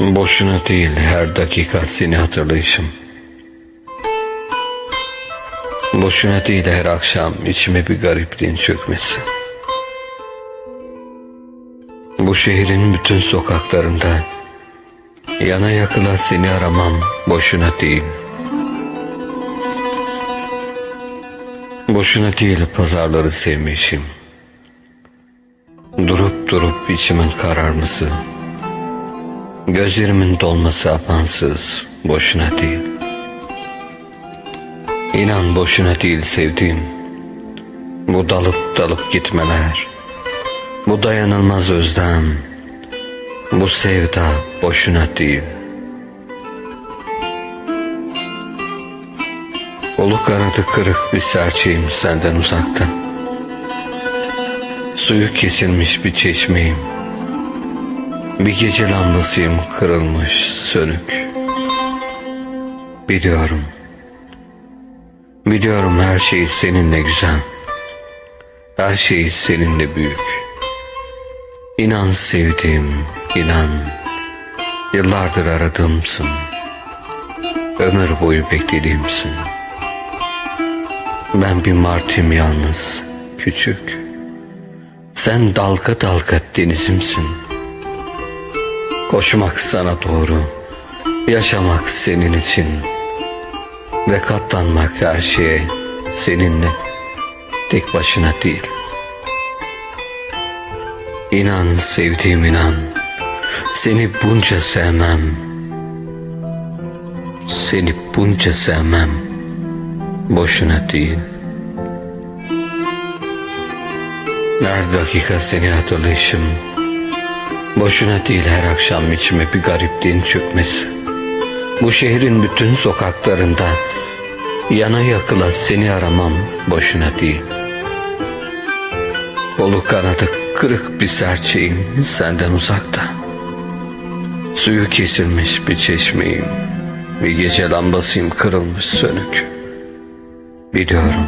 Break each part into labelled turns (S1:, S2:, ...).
S1: Boşuna değil her dakika seni hatırlayışım. Boşuna değil her akşam içime bir garipliğin çökmesi. Bu şehrin bütün sokaklarında yana yakıla seni aramam boşuna değil. Boşuna değil pazarları sevmişim. Durup durup içimin kararması. Gözlerimin dolması apansız, boşuna değil. İnan boşuna değil sevdiğim. Bu dalıp dalıp gitmeler, bu dayanılmaz özlem, bu sevda boşuna değil. Olu kanadı kırık bir serçeyim senden uzakta. Suyu kesilmiş bir çeşmeyim. Bir gece lambasıyım kırılmış, sönük. Biliyorum. Biliyorum her şey seninle güzel. Her şey seninle büyük. İnan sevdiğim, inan. Yıllardır aradığımsın. Ömür boyu beklediğimsin. Ben bir martım yalnız, küçük. Sen dalga dalga denizimsin. Koşmak sana doğru, yaşamak senin için ve katlanmak her şeye seninle, tek başına değil. İnan sevdiğim inan, seni bunca sevmem, seni bunca sevmem, boşuna değil. Her dakika seni hatırlayışım, Boşuna değil her akşam içime bir garipliğin çökmesi. Bu şehrin bütün sokaklarında yana yakıla seni aramam boşuna değil. Kolu kanadı kırık bir serçeyim senden uzakta. Suyu kesilmiş bir çeşmeyim. Bir gece lambasıyım kırılmış sönük. Biliyorum.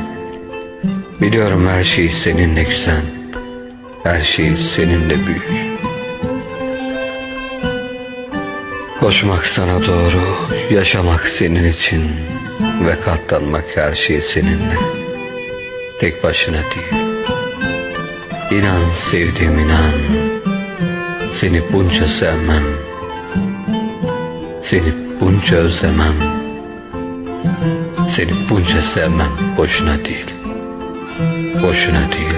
S1: Biliyorum her şey seninle güzel. Her şey seninle büyük. Koşmak sana doğru, yaşamak senin için ve katlanmak her şey seninle. Tek başına değil. İnan sevdiğim inan, seni bunca sevmem, seni bunca özlemem, seni bunca sevmem boşuna değil, boşuna değil.